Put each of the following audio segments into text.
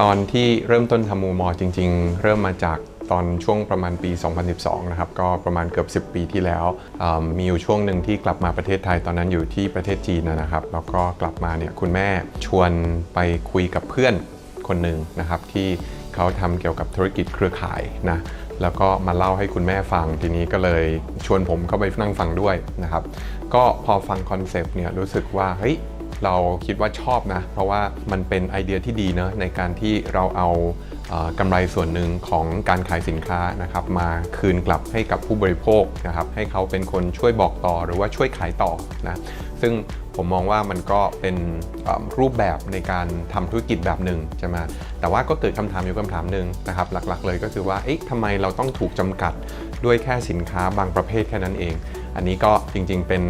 ตอนที่เริ่มต้นทำมูมอจริง ๆ เริ่มมาจากตอนช่วงประมาณปี 2012 นะครับ ก็ประมาณเกือบ 10 ปีที่แล้ว มีอยู่ช่วงหนึ่งที่กลับมาประเทศไทย ตอนนั้นอยู่ที่ประเทศจีนนะนะครับ แล้วก็กลับมาเนี่ยคุณแม่ชวนไปคุยกับเพื่อนคนหนึ่งนะครับ ที่เขาทำเกี่ยวกับธุรกิจเครือข่ายนะแล้วก็มาเล่าให้คุณแม่ฟังทีนี้ก็เลยชวนผมเข้าไปนั่งฟังด้วยนะครับ ก็พอฟังคอนเซปต์เนี่ยรู้สึกว่าเฮ้ย เราคิดว่าชอบนะ เพราะว่ามันเป็นไอเดียที่ดีเนะในการที่เราเอากำไรส่วนหนึ่งของการขายสินค้านะครับมาคืนกลับให้กับผู้บริโภคนะครับให้เขาเป็นคนช่วยบอกต่อหรือว่าช่วยขายต่อนะซึ่งผมมองว่ามันก็เป็นรูปแบบในการทำธุรกิจแบบหนึ่งใช่ไหมแต่ว่าก็เกิดคำถามอยู่คำถามหนึ่งนะครับ หลักๆ เลยก็คือว่าเอ๊ะทำไมเราต้องถูกจำกัดด้วยแค่สินค้าบางประเภทแค่นั้นเอง อันนี้ก็จริงๆ เป็น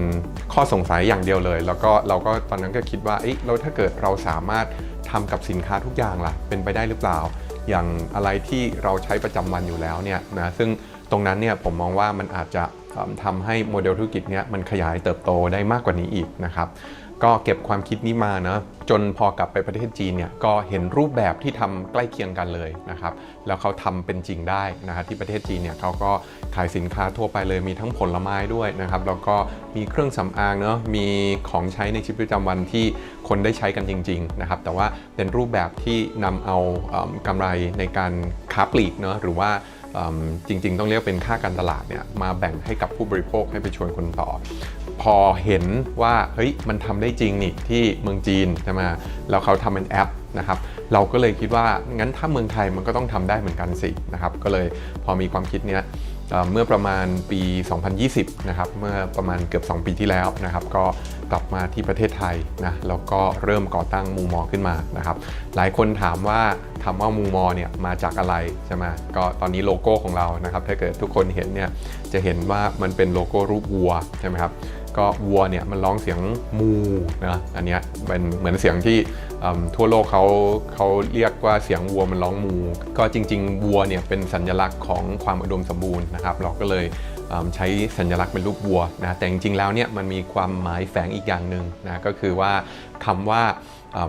ข้อสงสัยอย่างเดียวเลย แล้วก็เราก็ตอนนั้นก็คิดว่าเอ๊ะแล้วถ้าเกิดเราสามารถทำกับสินค้าทุกอย่างล่ะ เป็นไปได้หรือเปล่า อย่างอะไรที่เราใช้ประจำวันอยู่แล้วเนี่ยนะซึ่งตรงนั้นเนี่ยผมมองว่ามันอาจจะเอิ่มทำให้โมเดลธุรกิจเนี้ยมันขยายเติบโตได้มากกว่านี้อีกนะครับ ก็เก็บความคิดนี้มานะจนพอกลับไปประเทศจีนเนี่ยก็เห็นรูปแบบที่ทำใกล้เคียงกันเลยนะครับแล้วเขาทำเป็นจริงได้นะครับที่ประเทศจีนเนี่ยเขาก็ขายสินค้าทั่วไปเลยมีทั้งผลไม้ด้วยนะครับแล้วก็มีเครื่องสำอางเนาะมีของใช้ในชีวิตประจำวันที่คนได้ใช้กันจริงๆนะครับแต่ว่าเป็นรูปแบบที่นำเอาเอิ่มกำไรในการค้าปลีกเนาะหรือว่าจริงๆ ต้องเรียกเป็นค่าการตลาดเนี่ยมาแบ่งให้กับผู้บริโภคให้ไปชวนคนต่อ พอเห็นว่าเฮ้ยมันทำได้จริงนี่ที่เมืองจีนใช่ไหมแล้วเขาทำเป็นแอปนะครับเราก็เลยคิดว่างั้นถ้าเมืองไทยมันก็ต้องทำได้เหมือนกันสินะครับก็เลยพอมีความคิดเนี้ยเอ่อเมื่อประมาณปี 2020 นะครับ เมื่อประมาณเกือบ 2 ปีที่แล้วนะครับ ก็กลับมาที่ประเทศไทยนะ แล้วก็เริ่มก่อตั้งมูมอขึ้นมานะครับ หลายคนถามว่าคำว่ามูมอเนี่ยมาจากอะไรใช่ไหมก็ตอนนี้โลโก้ของเรานะครับ ถ้าเกิดทุกคนเห็นเนี่ย จะเห็นว่ามันเป็นโลโก้รูปวัวใช่ไหมครับ ก็วัวเนี่ยมันร้องเสียงมูนะอันนี้เป็นเหมือนเสียงที่ทั่วโลกเขาเขาเรียกว่าเสียงวัวมันร้องมู ก็จริง ๆ วัวเนี่ยเป็นสัญลักษณ์ของความอุดมสมบูรณ์นะครับ เราก็เลยใช้สัญลักษณ์เป็นรูปวัวนะแต่จริง ๆ แล้วเนี่ยมันมีความหมายแฝงอีกอย่างหนึ่งนะก็คือว่าคำว่า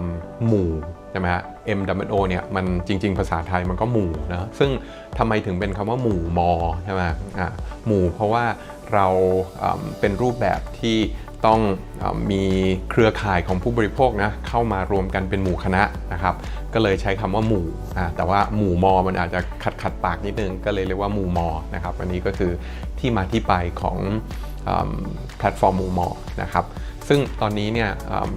มหมู่ ช่ไหมฮะ M W O เนี่ยมันจริง ๆ ภาษาไทยมันก็หมู่นะซึ่งทำไมถึงเป็นคำว่าหมู่มอใช่ไหมอะหมู่เพราะว่าเราเป็นรูปแบบที่ต้องอมีเครือข่ายของผู้บริโภคนะเข้ามารวมกันเป็นหมู่คณะนะครับ ก็เลยใช้คำว่าหมู่อะแต่ว่าหมู่มอมันอาจจะขัดขัดปากนิดนึงก็เลยเรียกว่าหมู่มอนะครับอันนี้ก็คือที่มาที่ไปของอแพลตฟอร์มหมู่มอนะครับ ซึ่งตอนนี้เนี่ย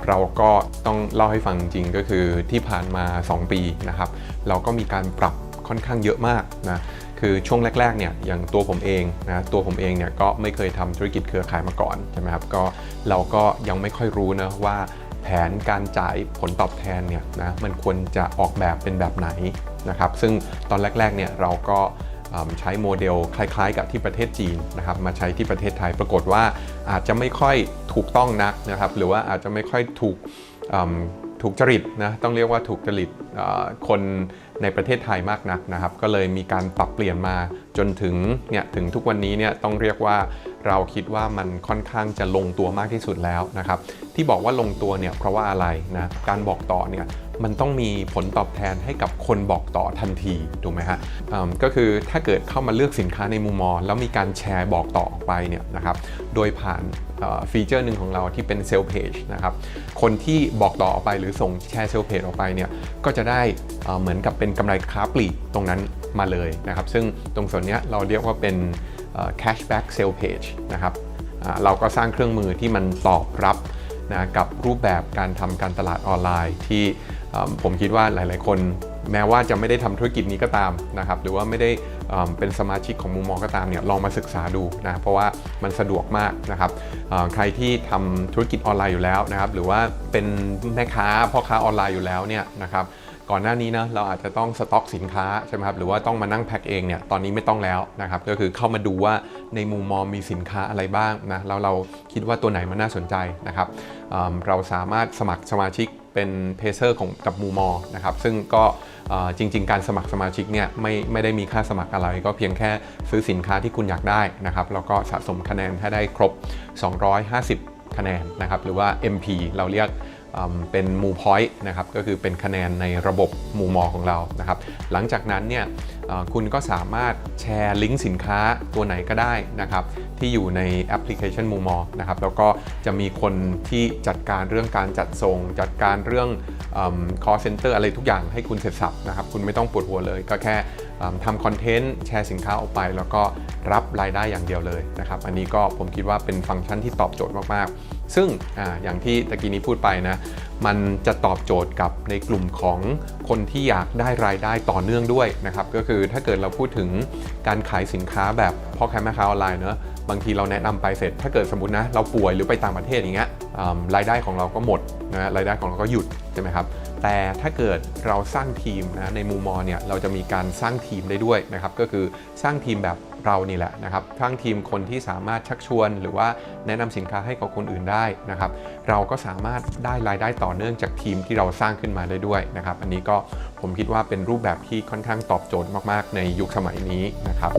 เราก็ต้องเล่าให้ฟังจริงก็คือที่ผ่านมา 2 ปีนะครับเราก็มีการปรับค่อนข้างเยอะมากนะคือช่วงแรกๆเนี่ยอย่างตัวผมเองนะตัวผมเองเนี่ยก็ไม่เคยทำธุรกิจเครือข่ายมาก่อนใช่ไหมครับก็เราก็ยังไม่ค่อยรู้นะว่าแผนการจ่ายผลตอบแทนเนี่ยนะมันควรจะออกแบบเป็นแบบไหนนะครับซึ่งตอนแรกๆเนี่ยเราก็ ใช้โมเดลคล้ายๆ กับที่ประเทศจีนนะครับมาใช้ที่ประเทศไทยปรากฏว่าอาจจะไม่ค่อยถูกต้องนักนะครับหรือว่าอาจจะไม่ค่อยถูกถูกจริตนะต้องเรียกว่าถูกจริตคนในประเทศไทยมากนักนะครับ ก็เลยมีการปรับเปลี่ยนมาจนถึงเนี่ยถึงทุกวันนี้เนี่ยต้องเรียกว่าเราคิดว่ามันค่อนข้างจะลงตัวมากที่สุดแล้วนะครับ ที่บอกว่าลงตัวเนี่ยเพราะว่าอะไรนะการบอกต่อเนี่ย มันต้องมีผลตอบแทนให้กับคนบอกต่อทันทีถูกไหมฮะก็คือถ้าเกิดเข้ามาเลือกสินค้าในมุมมองแล้วมีการแชร์บอกต่อออกไปเนี่ยนะครับโดยผ่านฟีเจอร์หนึ่งของเราที่เป็นเซลล์เพจนะครับคนที่บอกต่อออกไปหรือส่งแชร์เซลล์เพจออกไปเนี่ยก็จะได้เหมือนกับเป็นกำไรค้าปลีกตรงนั้นมาเลยนะครับซึ่งตรงส่วนนี้เราเรียกว่าเป็น cashback sale page นะครับเราก็สร้างเครื่องมือที่มันตอบรับ นะกับรูปแบบการทำการตลาดออนไลน์ ที่ผมคิดว่าหลาย ๆ คนแม้ว่าจะไม่ได้ทำธุรกิจนี้ก็ตามนะครับหรือว่าไม่ได้เป็นสมาชิกของมุมมองก็ตามเนี่ยลองมาศึกษาดูนะเพราะว่ามันสะดวกมากนะครับใครที่ทำธุรกิจออนไลน์อยู่แล้วนะครับหรือว่าเป็นแม่ค้าพ่อค้าออนไลน์อยู่แล้วเนี่ยนะครับ ก่อนหน้านี้นะเราอาจจะต้องสต็อกสินค้าใช่ไหมครับหรือว่าต้องมานั่งแพ็คเองเนี่ยตอนนี้ไม่ต้องแล้วนะครับก็คือเข้ามาดูว่าในมุมมองมีสินค้าอะไรบ้างนะแล้วเราคิดว่าตัวไหนมันน่าสนใจนะครับเเราสามารถสมัครสมาชิกเป็นเพเซอร์ของกับมูมอนะครับซึ่งก็จริง ๆ การสมัครสมาชิกเนี่ยไม่ไม่ได้มีค่าสมัครอะไร ก็เพียงแค่ซื้อสินค้าที่คุณอยากได้นะครับแล้วก็สะสมคะแนนให้ได้ครบ 250 คะแนนนะครับหรือว่า MP เราเรียก เป็นมูพอยต์นะครับก็คือเป็นคะแนนในระบบมูมอของเรานะครับหลังจากนั้นเนี่ย คุณก็สามารถแชร์ลิงก์สินค้าตัวไหนก็ได้นะครับ ที่อยู่ในแอปพลิเคชันมูมอนะครับ แล้วก็จะมีคนที่จัดการเรื่องการจัดส่ง จัดการเรื่องคอ call center อะไรทุกอย่างให้คุณเสร็จสับนะครับ คุณไม่ต้องปวดหัวเลย ก็แค่ทำคอนเทนต์แชร์สินค้าออกไป แล้วก็รับรายได้อย่างเดียวเลยนะครับ อันนี้ก็ผมคิดว่าเป็นฟังก์ชันที่ตอบโจทย์มากๆ ซึ่งออย่างที่ตะกี้นี้พูดไปนะ มันจะตอบโจทย์กับในกลุ่มของคนที่อยากได้รายได้ต่อเนื่องด้วยนะครับ ก็คือถ้าเกิดเราพูดถึงการขายสินค้าแบบพ่อค้าแม่ค้าออนไลน์เนอะบางทีเราแนะนำไปเสร็จ ถ้าเกิดสมมตินะเราป่วยหรือไปต่างประเทศอย่างเงี้ยรายได้ของเราก็หมดนะรายได้ของเราก็หยุดใช่ไหมครับแต่ถ้าเกิดเราสร้างทีมนะในมูมอเนี่ยเราจะมีการสร้างทีมได้ด้วยนะครับก็คือสร้างทีมแบบ เรานี่แหละนะครับทั้งทีมคนที่สามารถชักชวน หรือว่าแนะนำสินค้าให้กับคนอื่นได้นะครับ เราก็สามารถได้รายได้ต่อเนื่องจากทีมที่เราสร้างขึ้นมาได้ด้วยนะครับ อันนี้ก็ผมคิดว่าเป็นรูปแบบที่ค่อนข้างตอบโจทย์มาก ๆ ในยุคสมัยนี้นะครับ